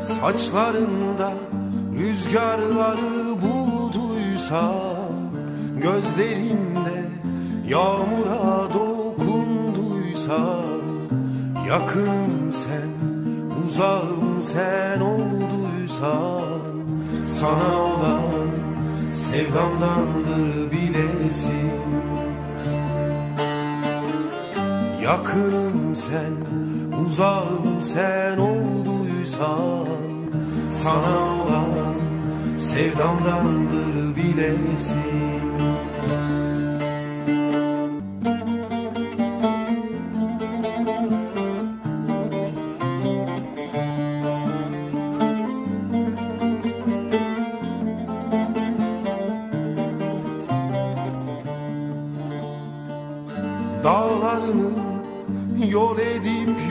Saçlarında rüzgarları bulduysam Gözlerinde yağmura dokunduysam Yakınım sen, uzağım sen olduysan Sana olan sevdamdandır bilesin. Yakınım sen, uzağım sen olduysan insan Sana olan sevdamdandır bilesin. Dağlarını yol edip